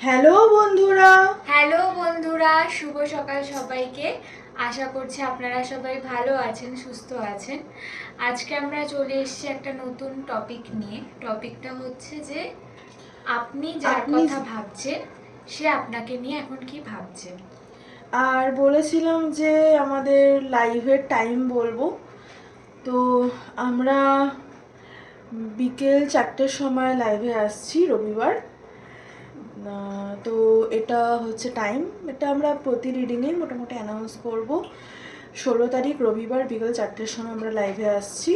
Hello বন্ধুরা। Hello বন্ধুরা। শুভ সকাল সবাইকে। আশা করছি আপনারা সবাই ভালো আছেন সুস্থ আছেন। আজকে আমরা চলে এসেছি একটা নতুন টপিক নিয়ে। টপিকটা হচ্ছে যে আপনি যার আপনি- কথা ভাবছেন সে আপনাকে নিয়ে এখন কি ভাবছে? আর বলেছিলাম যে আমাদের লাইভের টাইম বলব। তো আমরা বিকেল চারটের সময় লাইভে আসছি রবিবার। তো এটা হচ্ছে টাইম এটা আমরা প্রতি রিডিংয়ে মোটামুটি অ্যানাউন্স করব। ষোলো তারিখ রবিবার বিকেল চারটের সময় আমরা লাইভে আসছি।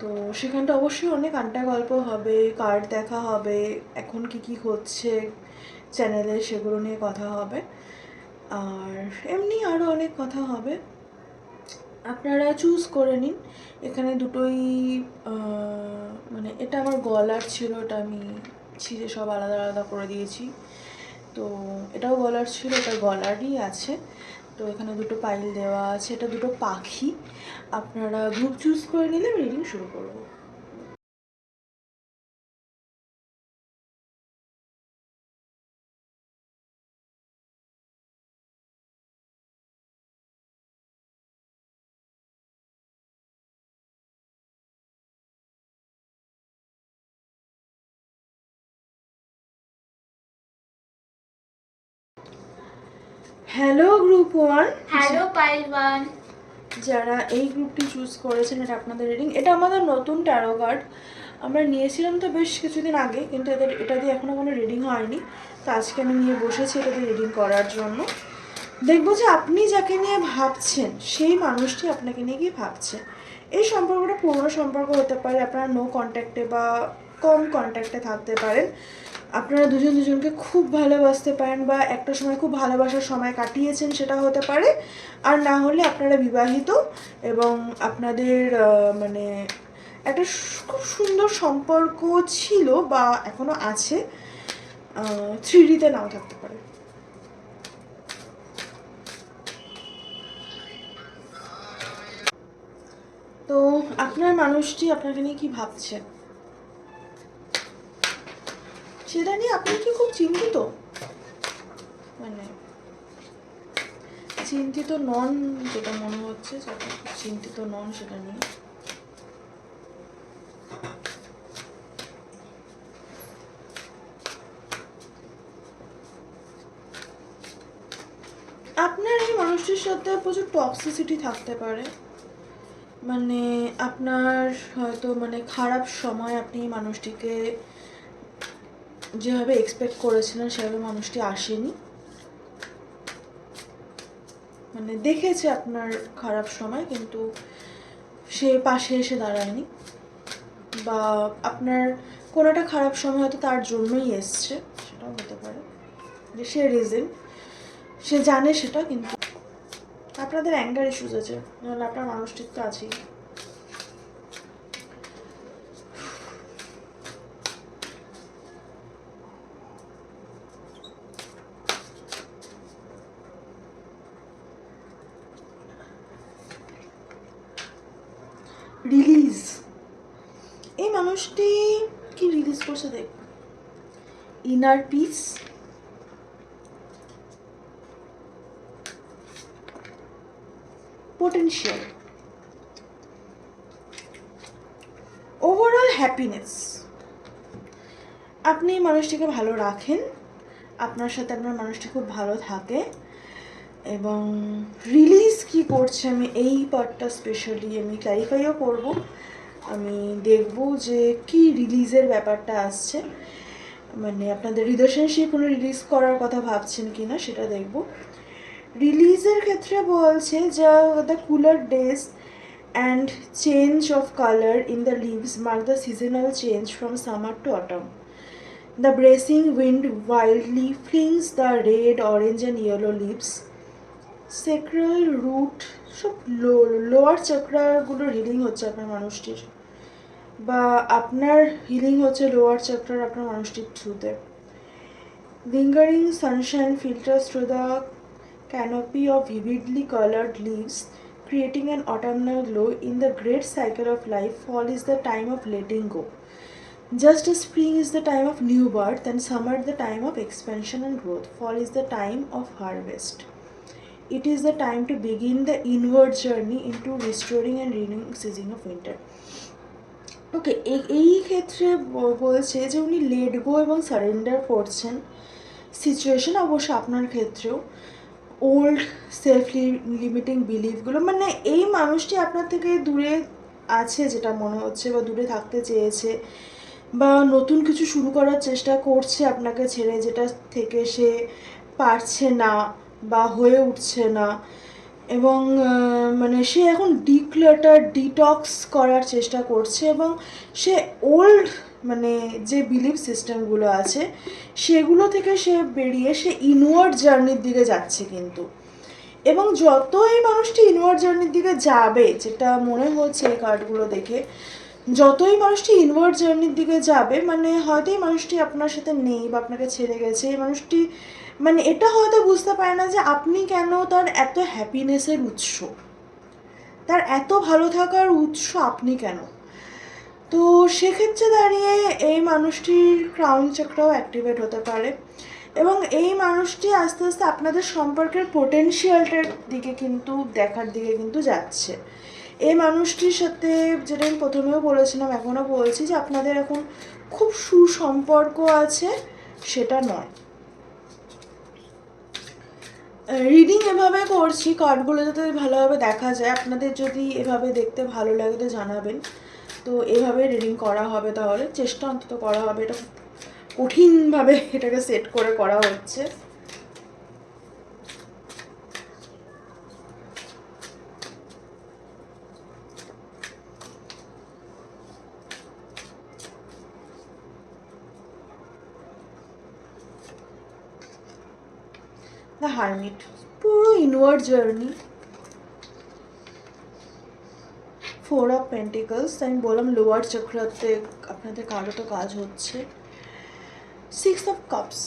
তো সেখানটা অবশ্যই অনেক আন্টা গল্প হবে কার্ড দেখা হবে, এখন কি কি হচ্ছে চ্যানেলে সেগুলো নিয়ে কথা হবে। আর এমনি আরও অনেক কথা হবে। আপনারা চুজ করে নিন। এখানে দুটোই মানে এটা আমার গলার ছিল, এটা আমি ছিঁড়ে সব আলাদা আলাদা করে দিয়েছি। তো এটাও গলার ছিল, এটা গলারই আছে। তো এখানে দুটো পাইল দেওয়া আছে, এটা দুটো পাখি। আপনারা গ্রুপ চুজ করে নিলে রিডিং শুরু করব হ্যালো গ্রুপ ওয়ান হ্যালো পাইলওয়ান যারা এই গ্রুপটি চুজ করেছেন এটা আপনাদের রিডিং এটা আমাদের নতুন ট্যারো কার্ড আমরা নিয়েছিলাম তো বেশ কিছুদিন আগে কিন্তু এদের এটা দিয়ে এখনও কোনো রিডিং হয়নি। তো আজকে আমি নিয়ে বসেছি এটা দিয়ে রিডিং করার জন্য। দেখব যে আপনি যাকে নিয়ে ভাবছেন সেই মানুষটি আপনাকে নিয়ে গিয়ে ভাবছে। এই সম্পর্কটা পুরনো সম্পর্ক হতে পারে আপনারা নো কন্ট্যাক্টে বা কম কন্ট্যাক্টে থাকতে পারেন। আপনারা দুজন দুজনকে খুব ভালোবাসতে পারেন বা একটা সময় খুব ভালোবাসার সময় কাটিয়েছেন, সেটা হতে পারে। আর না হলে আপনারা বিবাহিত এবং আপনাদের মানে একটা খুব সুন্দর সম্পর্ক ছিল বা এখনও আছে থ্রি ডিতে নাও থাকতে পারে। তো আপনার মানুষটি আপনাকে নিয়ে কি ভাবছে? সেটা নিয়ে আপনি কি খুব চিন্তিত? মানে? চিন্তিত নন যেটা মনে হচ্ছে চিন্তিত নন সেটা নিয়ে। আপনার এই মানুষটির সাথে প্রচুর টক্সিসিটি থাকতে পারে। মানে আপনার হয়তো মানে খারাপ সময় আপনি মানুষটিকে যেভাবে এক্সপেক্ট করেছিলেন, সেভাবে মানুষটি আসেনি। মানে দেখেছে আপনার খারাপ সময়, কিন্তু সে পাশে এসে দাঁড়ায়নি। বা আপনার কোনো একটা খারাপ সময় হয়তো তার জন্যই এসছে, সেটাও হতে পারে। যে সে রিজন সে জানে সেটা, কিন্তু আপনাদের অ্যাঙ্গার ইস্যুস আছে। নাহলে আপনার মানুষটির তো আছেই রিলিজ এই মানুষটি কি রিলিজ করছে দেখ inner peace potential overall happiness আপনি মানুষটিকে ভালো রাখেন। আপনার সাথে আপনার মানুষটি খুব ভালো থাকে। এবং রিলিজ কি করছে আমি এই পার্টটা স্পেশালি আমি ক্লারিফাইও করব। আমি দেখব যে কি রিলিজের ব্যাপারটা আসছে। মানে আপনাদের রিলেশনশিপ কোনো রিলিজ করার কথা ভাবছেন কি না সেটা দেখব। রিলিজের ক্ষেত্রে বলছে যা the cooler days and change of colour in the leaves mark the seasonal change from summer to autumn The bracing wind wildly flings the red, orange, and yellow leaves. Sacral root সব low lower চক্রাগুলো healing হচ্ছে আপনার মানুষটির। বা আপনার healing হচ্ছে lower চক্রার আপনার মানুষটির থ্রুতে lingering sunshine filters through the canopy of vividly colored leaves creating an autumnal glow in the great cycle of life fall is the time of letting go Just as spring is the time of new birth and summer the time of expansion and growth, fall is the time of harvest. It is the time to begin the inward journey into restoring and renewing season of winter. Okay এই ক্ষেত্রে বলছে যে উনি let go এবং surrender করছেন। Situation অবশ্য আপনার ক্ষেত্রেও। ওল্ড সেলফ লিমিটিং বিলিফগুলো মানে এই মানুষটি আপনার থেকে দূরে আছে যেটা মনে হচ্ছে বা দূরে থাকতে চেয়েছে বা নতুন কিছু শুরু করার চেষ্টা করছে আপনাকে ছেড়ে যেটা থেকে সে পারছে না বা হয়ে উঠছে না। এবং মানে সে এখন ডিক্লাটার, ডিটক্স করার চেষ্টা করছে এবং সে ওল্ড মানে যে বিলিফ সিস্টেমগুলো আছে, সেগুলো থেকে সে বেরিয়ে সে ইনওয়ার্ড জার্নির দিকে যাচ্ছে কিন্তু। এবং যত এই মানুষটি ইনওয়ার্ড জার্নির দিকে যাবে, যেটা মনে হচ্ছে এই কার্ডগুলো দেখে, যতই মানুষটি ইনওয়ার্ড জার্নির দিকে যাবে মানে হয়তো এই মানুষটি আপনার সাথে নেই বা আপনাকে ছেড়ে গেছে, এই মানুষটি মানে এটা হয়তো বুঝতে পারে না যে আপনি কেন তার এত হ্যাপিনেসের উৎস? তার এত ভালো থাকার উৎস আপনি কেন? তো সেক্ষেত্রে দাঁড়িয়ে এই মানুষটির ক্রাউন চক্রাও অ্যাক্টিভেট হতে পারে এবং এই মানুষটি আস্তে আস্তে আপনাদের সম্পর্কের পোটেনশিয়ালটার দিকে কিন্তু, দেখার দিকে কিন্তু যাচ্ছে। এই মানুষটির সাথে যেটা আমি প্রথমেও বলেছিলাম, এখনও বলছি যে আপনাদের এখন খুব সুসম্পর্ক আছে, সেটা নয়। রিডিং এভাবে করছি কার্ডগুলো যাতে ভালোভাবে দেখা যায়। আপনাদের যদি এভাবে দেখতে ভালো লাগে তো জানাবেন। তো এভাবে রিডিং করা হবে তাহলে। চেষ্টা অন্তত করা হবে। এটা কঠিনভাবে এটাকে সেট করে করা হচ্ছে। দ্য হারমিট পুরো inward journey four of pentacles আমি বললাম লোয়ার চক্রাতে আপনাদের কারও তো কাজ হচ্ছে। সিক্স অফ কাপস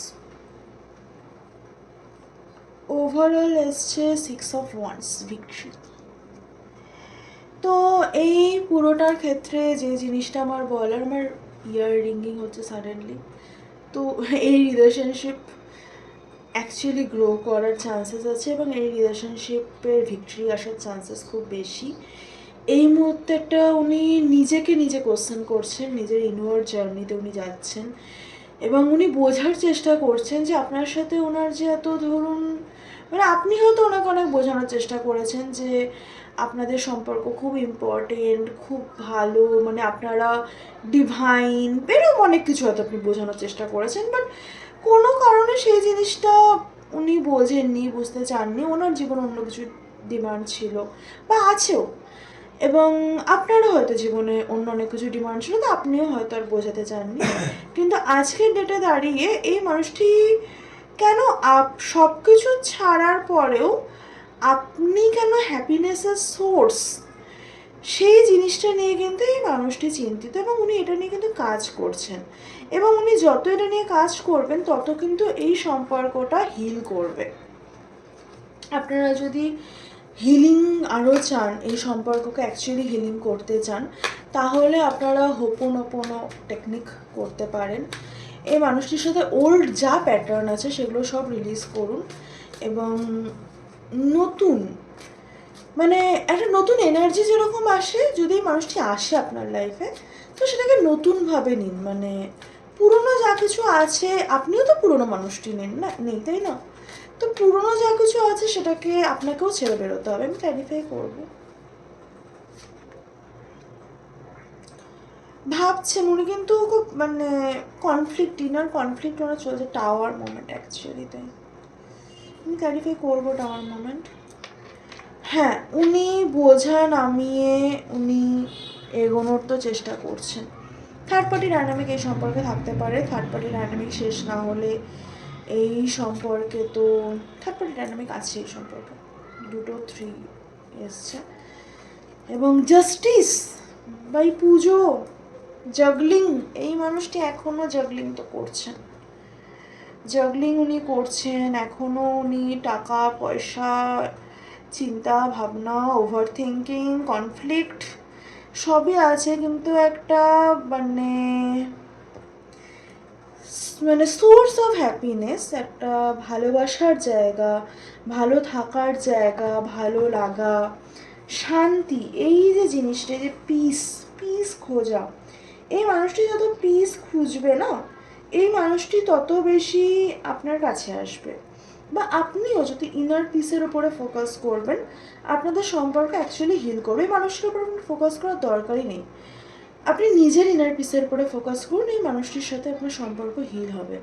ওভারঅল এসছে সিক্স অফ ওয়ান্স ভিক্টরি তো এই পুরোটার ক্ষেত্রে যে জিনিসটা আমার বলার, আমার ইয়ার রিঙ্গিং হচ্ছে সাডেনলি তো এই রিলেশনশিপ অ্যাকচুয়ালি গ্রো করার চান্সেস আছে এবং এই রিলেশনশিপের ভিক্টরি আসার চান্সেস খুব বেশি। এই মুহূর্তেটা উনি নিজেকে নিজে কোশ্চেন করছেন, নিজের ইনওয়ার্ড জার্নিতে উনি যাচ্ছেন এবং উনি বোঝার চেষ্টা করছেন যে আপনার সাথে ওনার যে এত ধরুন মানে আপনি হয়তো ওনাকে অনেক বোঝানোর চেষ্টা করেছেন যে আপনাদের সম্পর্ক খুব ইম্পর্টেন্ট খুব ভালো মানে আপনারা ডিভাইন এরকম অনেক কিছু হয়তো আপনি বোঝানোর চেষ্টা করেছেন বাট কোনো কারণে সেই জিনিসটা উনি বোঝেননি বুঝতে চাননি। ওনার জীবনে অন্য কিছু ডিমান্ড ছিল বা আছেও। এবং আপনারও হয়তো জীবনে অন্য অনেক কিছু ডিমান্ড ছিল তো আপনিও হয়তো আর বোঝাতে চাননি। কিন্তু আজকের ডেটে দাঁড়িয়ে এই মানুষটি কেন আপ সব কিছু ছাড়ার পরেও আপনি কেন হ্যাপিনেসের সোর্স সেই জিনিসটা নিয়ে কিন্তু এই মানুষটি চিন্তিত এবং উনি এটা নিয়ে কিন্তু কাজ করছেন। এবং উনি যত এটা নিয়ে কাজ করবেন, তত কিন্তু এই সম্পর্কটা হিল করবে। আপনারা যদি হিলিং আরও চান, এই সম্পর্ককে অ্যাকচুয়ালি হিলিং করতে চান, তাহলে আপনারা হোপোনোপোনো টেকনিক করতে পারেন। এই মানুষটির সাথে ওল্ড যা প্যাটার্ন আছে, সেগুলো সব রিলিজ করুন এবং নতুন মানে একটা নতুন এনার্জি যেরকম আসে, যদি মানুষটি আসে আপনার লাইফে তো সেটাকে নতুনভাবে নিন মানে পুরনো যা কিছু আছে, আপনিও তো পুরনো মানুষটি নেন না, নেই, তাই না? তো পুরনো যা কিছু আছে সেটাকে আপনাকেও ছেড়ে বেরোতে হবে, আমি ক্ল্যারিফাই করব। ভাবছেন, উনি কিন্তু খুব মানে কনফ্লিক্ট ইনার কনফ্লিক্ট ওনার চলছে টাওয়ার মোমেন্ট অ্যাকচুয়ালি তাই। আমি ক্যারিফাই করব টাওয়ার মোমেন্ট হ্যাঁ উনি বোঝা নামিয়ে উনি এগোনোর তো চেষ্টা করছেন। থার্ড পার্টি ডায়নামিক এই সম্পর্কে থাকতে পারে। থার্ড পার্টি ডায়নামিক শেষ না হলে এই সম্পর্কে তো থার্ড পার্টি ডায়নামিক আছে এই সম্পর্কে। দুটো থ্রি এসছে। এবং জাস্টিস বাই পুজো জাগলিং এই মানুষটি এখনও জাগলিং তো করছেন। জাগলিং উনি করছেন এখনও উনি টাকা, পয়সা, চিন্তা, ভাবনা ওভার থিঙ্কিং কনফ্লিক্ট সবই আছে, কিন্তু একটা মানে মানে সোর্স অফ হ্যাপিনেস একটা ভালোবাসার জায়গা, ভালো থাকার জায়গা, ভালো লাগা, শান্তি, এই যে জিনিসটা যে পিস পিস খোঁজা, এই মানুষটি যত পিস খুঁজবে না, এই মানুষটি তত বেশি আপনার কাছে আসবে। বা আপনিও যদি ইনার পিসের উপরে ফোকাস করবেন, আপনাদের সম্পর্ক অ্যাকচুয়ালি হিল করবে মানুষটির উপর ফোকাস করার দরকারই নেই। আপনি নিজের ইনার পিসের উপরে ফোকাস করুন, এই মানুষটির সাথে আপনার সম্পর্ক হিল হবে।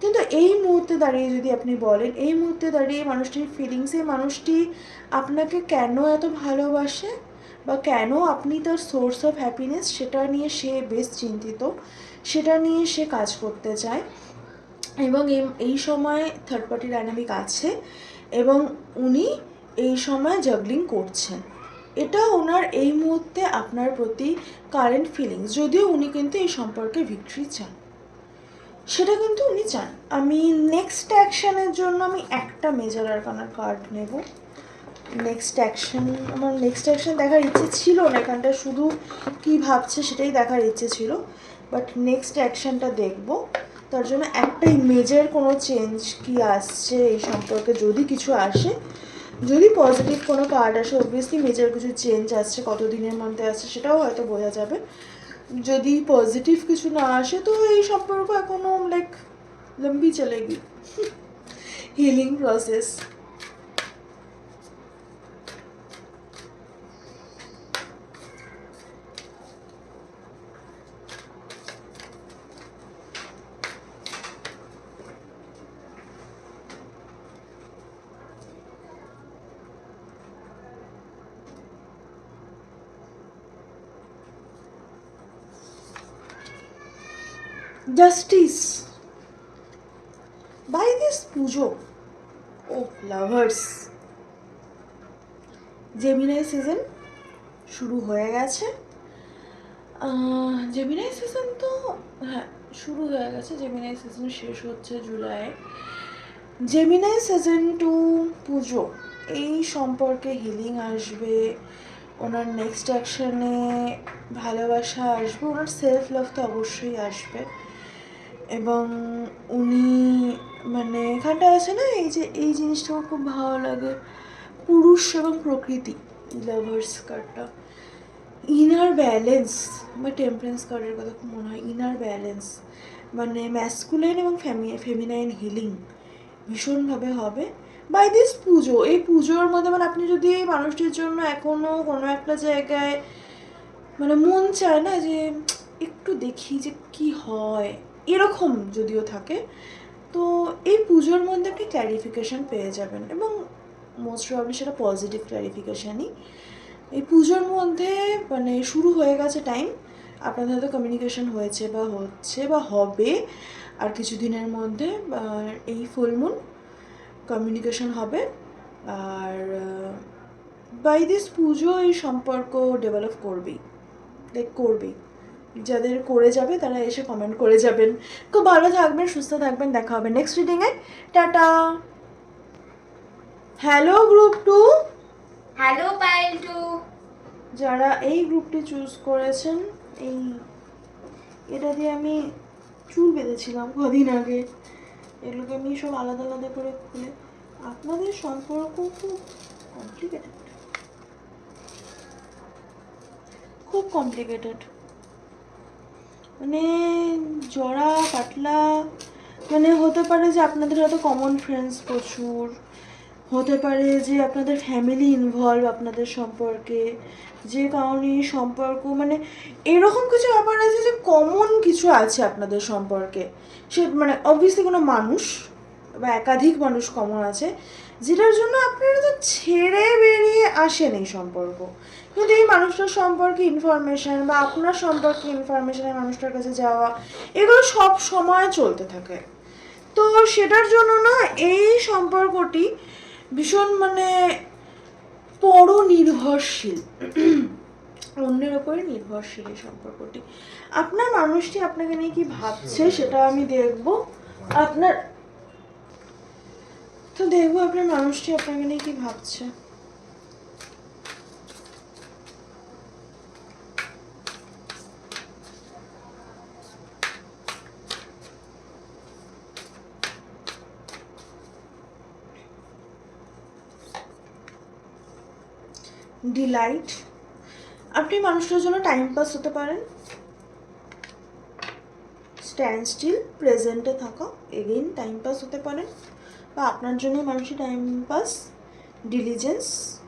কিন্তু এই মুহূর্তে দাঁড়িয়ে যদি আপনি বলেন, এই মুহূর্তে দাঁড়িয়ে মানুষটির ফিলিংস এই মানুষটি আপনাকে কেন এত ভালোবাসে বা কেন আপনি তার সোর্স অফ হ্যাপিনেস সেটা নিয়ে সে বেশ চিন্তিত, সেটা নিয়ে সে কাজ করতে চায় এবং এই- সময় থার্ড পার্টি ডাইনামিক আছে এবং উনি এই সময় জাগলিং করছেন। এটা ওনার এই মুহূর্তে আপনার প্রতি কারেন্ট ফিলিংস যদিও উনি কিন্তু এই সম্পর্কে ভিক্টরি চান। সেটা কিন্তু উনি চান। আমি নেক্সট অ্যাকশানের জন্য আমি একটা মেজর আরকানার কার্ড নেব। নেক্সট অ্যাকশন আমার নেক্সট অ্যাকশন দেখার ইচ্ছে ছিল না এখানটা শুধু কি ভাবছে সেটাই দেখার ইচ্ছে ছিল। বাট নেক্সট অ্যাকশনটা দেখব। তার জন্য একটাই মেজর কোনো চেঞ্জ কি আসছে এই সম্পর্কে যদি কিছু আসে, যদি পজিটিভ কোনো কার্ড আসে অবভিয়াসলি মেজর কিছু চেঞ্জ আসছে, কতদিনের মধ্যে আসছে সেটাও হয়তো বোঝা যাবে। যদি পজিটিভ কিছু না আসে, তো এই সম্পর্ক এখনও লাইক লম্বি চলে গিয়ে। Healing process justice by this Puja O lovers Gemini season শুরু হয়ে গেছে। জেমিনাই সিজন তো হ্যাঁ শুরু হয়ে গেছে। জেমিনাই সিজন শেষ হচ্ছে জুলাই। জেমিনাই সিজন টু পুজো, এই সম্পর্কে হিলিং আসবে। ওনার নেক্সট অ্যাকশনে ভালোবাসা আসবে। ওনার সেলফ লাভ তো অবশ্যই আসবে। এবং উনি মানে এখানটা আছে না, এই যে, এই জিনিসটা আমার খুব ভালো লাগে। পুরুষ এবং প্রকৃতি লাভার্স কার্ডটা ইনার ব্যালেন্স বা টেম্পারেন্স কার্ডের কথা খুব মনে হয়। ইনার ব্যালেন্স মানে ম্যাসকুলাইন এবং ফ্যামি ফেমিনাইন হিলিং ভীষণভাবে হবে। বাই দিস পুজো, এই পুজোর মধ্যে মানে আপনি যদি এই মানুষটির জন্য এখনও কোনো একটা জায়গায় মানে মন চায় না যে একটু দেখি যে কি হয়। এরকম যদিও থাকে, তো এই পুজোর মধ্যে আপনি ক্ল্যারিফিকেশান পেয়ে যাবেন এবং মোস্ট প্রবলি সেটা পজিটিভ ক্ল্যারিফিকেশানই এই পুজোর মধ্যে মানে শুরু হয়ে গেছে টাইম আপনাদের হয়তো কমিউনিকেশন হয়েছে বা হচ্ছে বা হবে, আর কিছুদিনের মধ্যে, আর এই ফুলমুন কমিউনিকেশন হবে, আর বাই দিস পুজো এই সম্পর্ক ডেভেলপ করবেই লাইক করবেই। যাদের করে যাবে তারা এসে কমেন্ট করে যাবেন। খুব ভালো থাকবেন সুস্থ থাকবেন দেখা হবে নেক্সট রিডিংয়ে tata. Hello group to hello Payel to যারা এই গ্রুপটি চুজ করেছেন এই এটা দিয়ে আমি চুল বেঁধেছিলাম কদিন আগে। এগুলোকে আমি সব আলাদা আলাদা করে খুলে। আপনাদের সম্পর্ক খুব কমপ্লিকেটেড খুব কমপ্লিকেটেড মানে জড়া পাতলা মানে হতে পারে যে আপনাদের হয়তো কমন ফ্রেন্ডস প্রচুর, হতে পারে যে আপনাদের ফ্যামিলি ইনভলভ আপনাদের সম্পর্কে, যে কারণে সম্পর্ক মানে এরকম কিছু ব্যাপার আছে যে কমন কিছু আছে আপনাদের সম্পর্কে। সে মানে অবভিয়াসলি কোনো মানুষ বা একাধিক মানুষ কমন আছে, যেটার জন্য আপনারা তো ছেড়ে বেরিয়ে আসেন এই সম্পর্ক। কিন্তু এই মানুষটার সম্পর্কে ইনফরমেশন বা আপনার সম্পর্কে ইনফরমেশন এই মানুষটার কাছে যাওয়া, এগুলো সব সময় চলতে থাকে। তো সেটার জন্য না এই সম্পর্কটি ভীষণ মানে পরনির্ভরশীল। অন্যের ওপরে নির্ভরশীল এই সম্পর্কটি। আপনার মানুষটি আপনাকে নিয়ে কি ভাবছে সেটা আমি দেখব। আপনার তো দেখব আপনার মানুষটি আপনাকে নিয়ে কি ভাবছে। ডিলাইট আপনি মানুষটার জন্য টাইম পাস হতে পারেন। স্ট্যান্ড স্টিল প্রেজেন্টে থাকা এগেইন টাইম পাস হতে পারেন। বা আপনার জন্য মানুষের টাইম পাস ডিলিজেন্স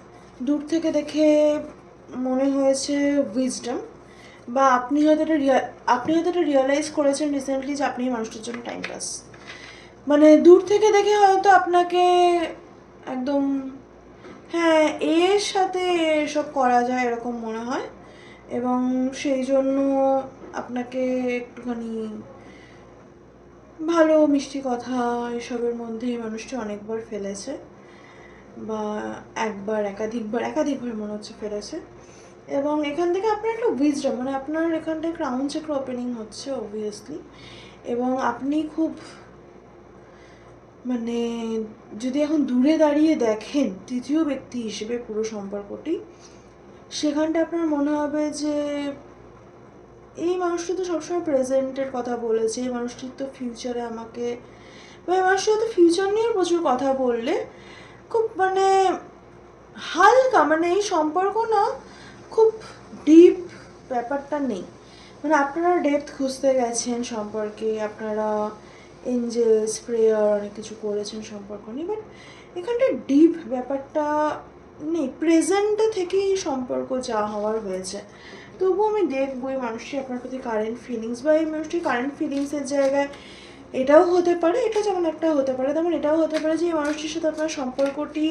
দূর থেকে দেখে মনে হয়েছে উইজডম বা আপনি হয়তো এটা রিয়া- আপনি হয়তো এটা রিয়েলাইজ করেছেন রিসেন্টলি যে আপনি মানুষটার জন্য টাইম পাস মানে দূর থেকে দেখে হয়তো আপনাকে একদম হ্যাঁ এর সাথে এসব করা যায় এরকম মনে হয়। এবং সেই জন্য আপনাকে একটুখানি ভালো মিষ্টি কথা এসবের মধ্যে এই মানুষটি অনেকবার ফেলেছে বা একবার, একাধিকবার একাধিকবার মনে হচ্ছে ফেলেছে। এবং এখান থেকে আপনার একটা উইজডম মানে আপনার এখানটায় ক্রাউন চক্র ওপেনিং হচ্ছে অবভিয়াসলি এবং আপনি খুব মানে যদি এখন দূরে দাঁড়িয়ে দেখেন তৃতীয় ব্যক্তি হিসেবে পুরো সম্পর্কটি, সেখানটা আপনার মনে হবে যে, এই মানুষটি তো সবসময় প্রেজেন্টের কথা বলেছে, এই মানুষটির তো ফিউচারে আমাকে, বা এই মানুষটি হয়তো ফিউচার নিয়ে প্রচুর কথা বললে, খুব মানে হালকা মানে এই সম্পর্ক না, খুব ডিপ ব্যাপারটা নেই। মানে আপনারা ডেপথ খুঁজতে গেছেন সম্পর্কে, আপনারা এঞ্জেলস প্রেয়ার অনেক কিছু করেছেন সম্পর্ক নিয়ে বাট এখানটা ডিপ ব্যাপারটা নেই। প্রেজেন্টে থেকেই সম্পর্ক যা হওয়ার হয়েছে। তবুও আমি দেখব এই মানুষটি আপনার প্রতি কারেন্ট ফিলিংস বা এই মানুষটি কারেন্ট ফিলিংসের জায়গায় এটাও হতে পারে, এটা যেমন একটা হতে পারে, তেমন এটাও হতে পারে যে এই মানুষটির সাথে আপনার সম্পর্কটি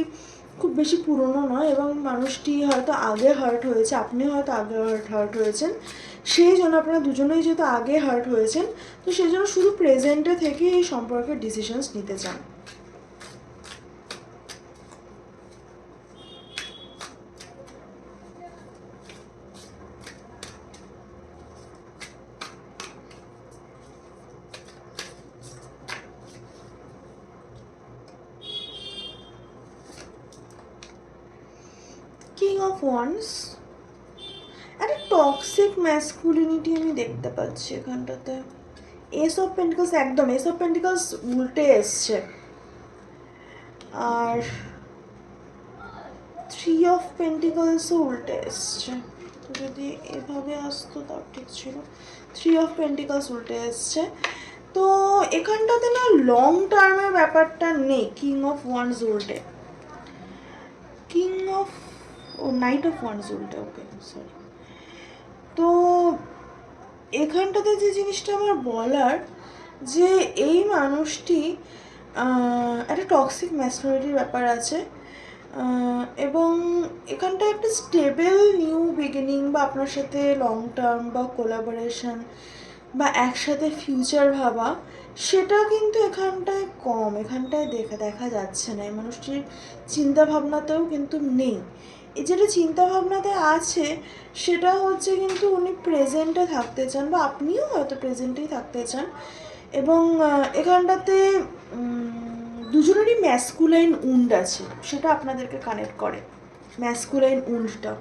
খুব বেশি পুরনো নয় এবং মানুষটি হয়তো আগে হার্ট হয়েছে, আপনি হয়তো আগে হার্ট হার্ট হয়েছেন। সেই জন্য আপনারা দুজনেই যেহেতু আগে হার্ট হয়েছেন, তো সেই জন্য শুধু প্রেজেন্টে থেকে এই সম্পর্কের ডিসিশনস নিতে চান। একটা টক্সিক ম্যাসকুলিনিটি আমি দেখতে পাচ্ছি এখানটাতে। এস অফ পেন্টিকলস একদম এস অফ পেন্টিকলস উল্টে এসছে। আর থ্রি অফ পেন্টিকলসও উল্টে এসছে। যদি এভাবে আসতো তাও ঠিক ছিল। থ্রি অফ পেন্টিকলস উল্টে এসছে। তো এখানটাতে না লং টার্মের ব্যাপারটা নেই। কিং অফ ওয়ান্স উল্টে। কিং অফ ও নাইট অফ ওয়ান্স উল্টে ওকে সরি এখানটাতে যে জিনিসটা আমার বলার, যে এই মানুষটি একটা টক্সিক ম্যাসকুলিটির ব্যাপার আছে এবং এখানটা একটা স্টেবল নিউ বিগিনিং বা আপনার সাথে লং টার্ম বা কোলাবোরেশন বা একসাথে ফিউচার ভাবা, সেটা কিন্তু এখানটায় কম, এখানটায় দেখা দেখা যাচ্ছে না। এই মানুষটির চিন্তা ভাবনাতেও কিন্তু নেই। যেটা চিন্তা ভাবনাতে আছে, সেটা হচ্ছে কিন্তু উনি প্রেজেন্টে থাকতে চান বা আপনিও হয়তো প্রেজেন্টেই থাকতে চান এবং এখানটাতে দুজনেরই ম্যাসকুলাইন উন্ড আছে, সেটা আপনাদেরকে কানেক্ট করে। ম্যাসকুলাইন উন্ডটা।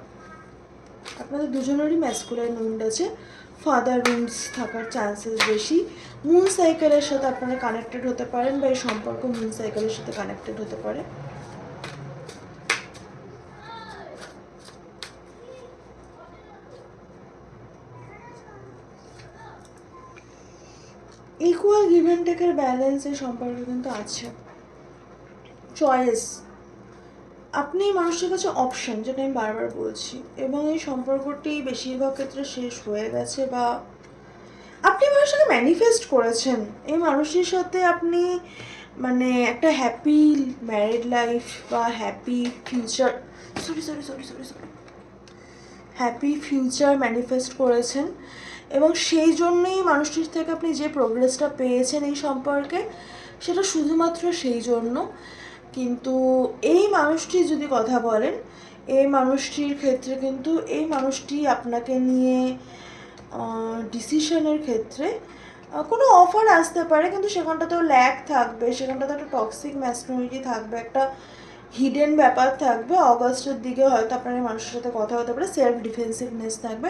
আপনাদের দুজনেরই ম্যাসকুলাইন উন্ড আছে ফাদার উন্ডস থাকার চান্সেস বেশি। মুন সাইকেলের সাথে আপনারা কানেক্টেড হতে পারেন বা এই সম্পর্ক মুন সাইকেলের সাথে কানেক্টেড হতে পারে। ইকুয়াল গিভেন টেকের ব্যালেন্সের সম্পর্কে কিন্তু আছে। চয়েস আপনি মানুষের কাছে অপশন যেটা আমি বারবার বলছি, এবং এই সম্পর্কটি বেশিরভাগ ক্ষেত্রে শেষ হয়ে গেছে বা আপনি এই মানুষটাকে ম্যানিফেস্ট করেছেন। এই মানুষটির সাথে আপনি মানে একটা হ্যাপি ম্যারিড লাইফ বা happy future sorry sorry sorry sorry sorry happy future manifest করেছেন। এবং সেই জন্যই মানুষটির থেকে আপনি যে প্রোগ্রেসটা পেয়েছেন এই সম্পর্কে, সেটা শুধুমাত্র সেই জন্য। কিন্তু এই মানুষটি যদি কথা বলেন, এই মানুষটির ক্ষেত্রে কিন্তু, এই মানুষটি আপনাকে নিয়ে ডিসিশনের ক্ষেত্রে কোনো অফার আসতে পারে, কিন্তু সেখানটাতেও ল্যাক থাকবে, সেখানটাতে একটা টক্সিক ম্যাসকুলিটি থাকবে, একটা হিডেন ব্যাপার থাকবে। অগস্টের দিকে হয়তো আপনার মানুষের সাথে কথা হতে পারে সেলফ ডিফেন্সিভনেস থাকবে।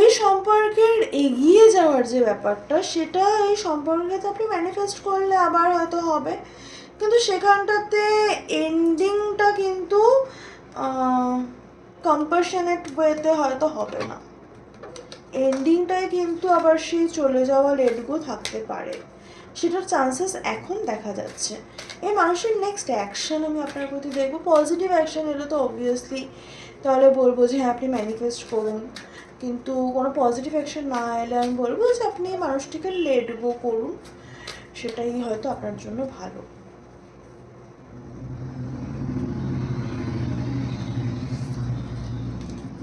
এই সম্পর্কের এগিয়ে যাওয়ার যে ব্যাপারটা, সেটা এই সম্পর্কে তো আপনি ম্যানিফেস্ট করলে আবার হয়তো হবে। কিন্তু সেখানটাতে এন্ডিংটা কিন্তু কম্পাশনেট ওয়েতে হয়তো হবে না। এন্ডিংটায় কিন্তু আবার সেই চলে যাওয়া লেটগো থাকতে পারে। সেটার চান্সেস এখন দেখা যাচ্ছে। এই মানুষের নেক্সট অ্যাকশন আমি আপনার প্রতি দেখব। পজিটিভ অ্যাকশন এলে তো অবভিয়াসলি তাহলে বলব যে হ্যাঁ আপনি ম্যানিফেস্ট করুন। কিন্তু কোনো পজিটিভ অ্যাকশন না এলে আমি বলব যে আপনি মানুষটিকে লেট গো করুন। সেটাই হয়তো আপনার জন্য ভালো।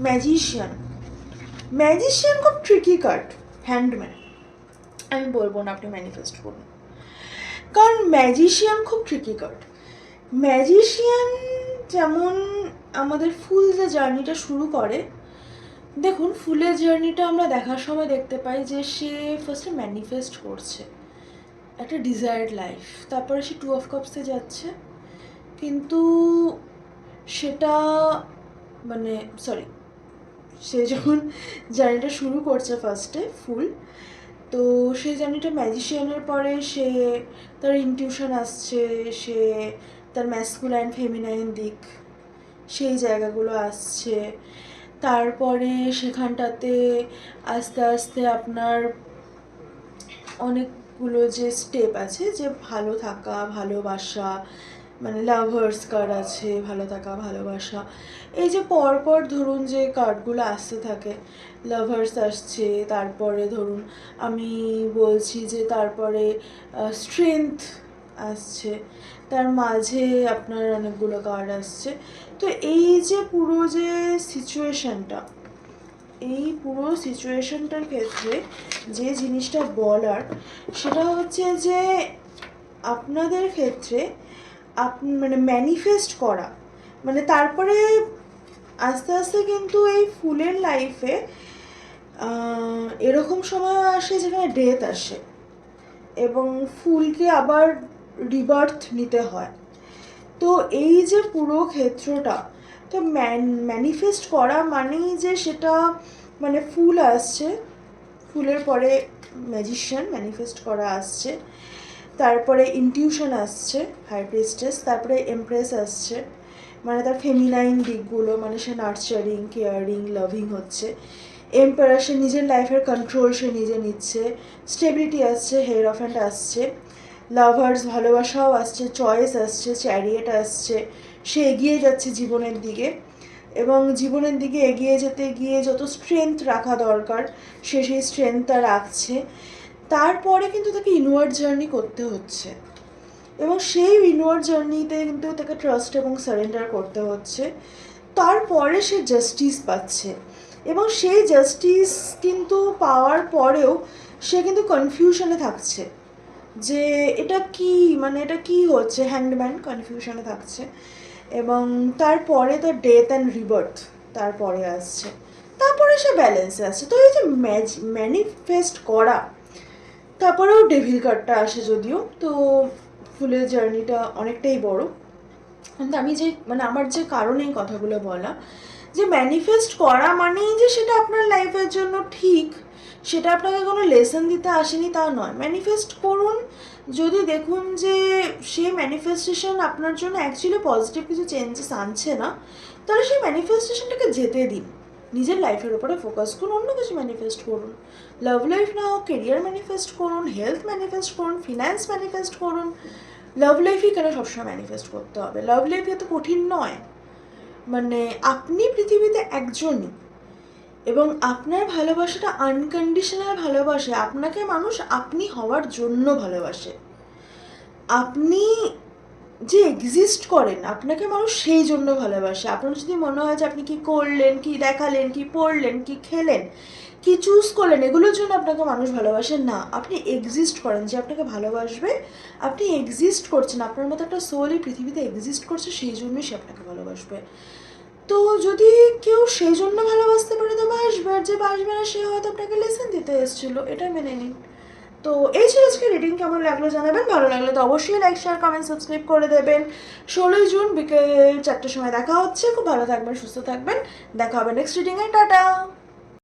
ম্যাজিশিয়ান ম্যাজিশিয়ান খুব ট্রিকি কার্ড হ্যান্ডম্যান আমি বলব না আপনি ম্যানিফেস্ট করুন। কারণ ম্যাজিশিয়ান খুব ট্রিকি কার্ড ম্যাজিশিয়ান যেমন আমাদের ফুল যে জার্নিটা শুরু করে দেখুন, ফুলের জার্নিটা আমরা দেখার সময় দেখতে পাই যে সে ফার্স্টে ম্যানিফেস্ট করছে একটা ডিজায়ার্ড লাইফ তারপরে সে টু অফ কাপসে যাচ্ছে, কিন্তু সেটা মানে সরি সে যখন জার্নিটা শুরু করছে ফার্স্টে ফুল, তো সেই জার্নিটা ম্যাজিশিয়ানের পরে সে তার ইনটিউশন আসছে, সে তার ম্যাসকুলাইন ফেমিনাইন দিক, সেই জায়গাগুলো আসছে। তারপরে সেখানটাতে আস্তে আস্তে আপনার অনেকগুলো যে স্টেপ আছে, যে ভালো থাকা, ভালোবাসা মানে লাভার্স কার্ড আছে, ভালো থাকা, ভালোবাসা, এই যে পরপর ধরুন যে কার্ডগুলো আসতে থাকে লাভার্স আসছে, তারপরে ধরুন আমি বলছি যে তারপরে স্ট্রেংথ আসছে তার মাঝে আপনার অনেকগুলো কার্ড আসছে। তো এই যে পুরো যে সিচুয়েশানটা এই পুরো সিচুয়েশানটার ক্ষেত্রে যে জিনিসটা বলার, সেটা হচ্ছে যে আপনাদের ক্ষেত্রে আপ মানে ম্যানিফেস্ট করা মানে তারপরে আস্তে আস্তে কিন্তু এই ফুলের লাইফে এরকম সময় আসে যেখানে ডেথ আসে। এবং ফুলকে আবার রিবার্থ নিতে হয়। তো এই যে পুরো ক্ষেত্রটা, তো ম্যান ম্যানিফেস্ট করা মানেই যে সেটা মানে ফুল আসছে, ফুলের পরে ম্যাজিশিয়ান ম্যানিফেস্ট করা আসছে, তারপরে ইনটিউশন আসছে হাই প্রিস্টেস তারপরে এমপ্রেস আসছে মানে তার ফেমিনাইন দিকগুলো মানে সে নার্চারিং কেয়ারিং লাভিং হচ্ছে। এম্পায়ার সে নিজের লাইফের কন্ট্রোল সে নিজে নিচ্ছে স্টেবিলিটি আসছে হেয়ার অফ অ্যান্ড আসছে। লাভার্স ভালোবাসাও আসছে, চয়েস আসছে, চ্যারিয়েট আসছে। সে এগিয়ে যাচ্ছে জীবনের দিকে এবং জীবনের দিকে এগিয়ে যেতে গিয়ে যত স্ট্রেংথ রাখা দরকার, সে সেই স্ট্রেংথটা রাখছে। তারপরে কিন্তু তাকে ইনওয়ার্ড জার্নি করতে হচ্ছে এবং সেই ইনওয়ার্ড জার্নিতে কিন্তু তাকে ট্রাস্ট এবং সারেন্ডার করতে হচ্ছে। তারপরে সে জাস্টিস পাচ্ছে এবং সেই জাস্টিস কিন্তু পাওয়ার পরেও সে কিন্তু কনফিউশনে থাকছে। যে এটা কি মানে এটা কি হচ্ছে? হ্যান্ডম্যান কনফিউশনে থাকছে। এবং তারপরে তার ডেথ অ্যান্ড রিবার্থ তারপরে আসছে। তারপরে সে ব্যালেন্সে আসছে। তো এই যে ম্যাজ ম্যানিফেস্ট করা, তারপরেও ডেভিল কার্ডটা আসে যদিও। তো ফুলের জার্নিটা অনেকটাই বড়। কিন্তু আমি যে মানে আমার যে কারণে কথাগুলো বলা, যে ম্যানিফেস্ট করা মানেই যে সেটা আপনার লাইফের জন্য ঠিক সেটা আপনাকে কোনো লেসন দিতে আসেনি তা নয়। ম্যানিফেস্ট করুন। যদি দেখুন যে সেই ম্যানিফেস্টেশন আপনার জন্য অ্যাকচুয়ালি পজিটিভ কিছু চেঞ্জেস আনছে না, তাহলে সেই ম্যানিফেস্টেশনটাকে যেতে দিন। নিজের লাইফের উপরে ফোকাস করুন, অন্য কিছু ম্যানিফেস্ট করুন। লাভ লাইফ না হোক কেরিয়ার ম্যানিফেস্ট করুন হেলথ ম্যানিফেস্ট করুন ফিনান্স ম্যানিফেস্ট করুন। লাভ লাইফই কেন সবসময় ম্যানিফেস্ট করতে হবে? লাভ লাইফ এত কঠিন নয়। মানে আপনি পৃথিবীতে একজনই। এবং আপনার ভালোবাসাটা আনকন্ডিশনাল ভালোবাসে। আপনাকে মানুষ আপনি হওয়ার জন্য ভালোবাসে। আপনি যে এক্সিস্ট করেন, আপনাকে মানুষ সেই জন্য ভালোবাসে। আপনার যদি মনে হয় যে আপনি কি করলেন, কি দেখালেন, কি পড়লেন, কি খেলেন, কি চুজ করলেন, এগুলোর জন্য আপনাকে মানুষ ভালোবাসে না। আপনি এক্সিস্ট করেন, যে আপনাকে ভালোবাসবে, আপনি এক্সিস্ট করছেন, আপনার মতো একটা সোল এই পৃথিবীতে এক্সিস্ট করছে, সেই জন্যই সে আপনাকে ভালোবাসবে। তো যদি কেউ সেই জন্য ভালোবাসতে পারে তো বাসবে আর যে বাসবে না, সে হয়তো আপনাকে লেসন দিতে এসেছিল। এটা মেনে নিন। তো এই ছিল আজকে রিডিং কেমন লাগল জানাবেন? ভালো লাগলে তো অবশ্যই লাইক শেয়ার কমেন্ট সাবস্ক্রাইব করে দেবেন। ষোলোই জুন বিকেল চারটের সময় দেখা হচ্ছে। খুব ভালো থাকবেন, সুস্থ থাকবেন। দেখা হবে নেক্সট রিডিংয়ে টাটা!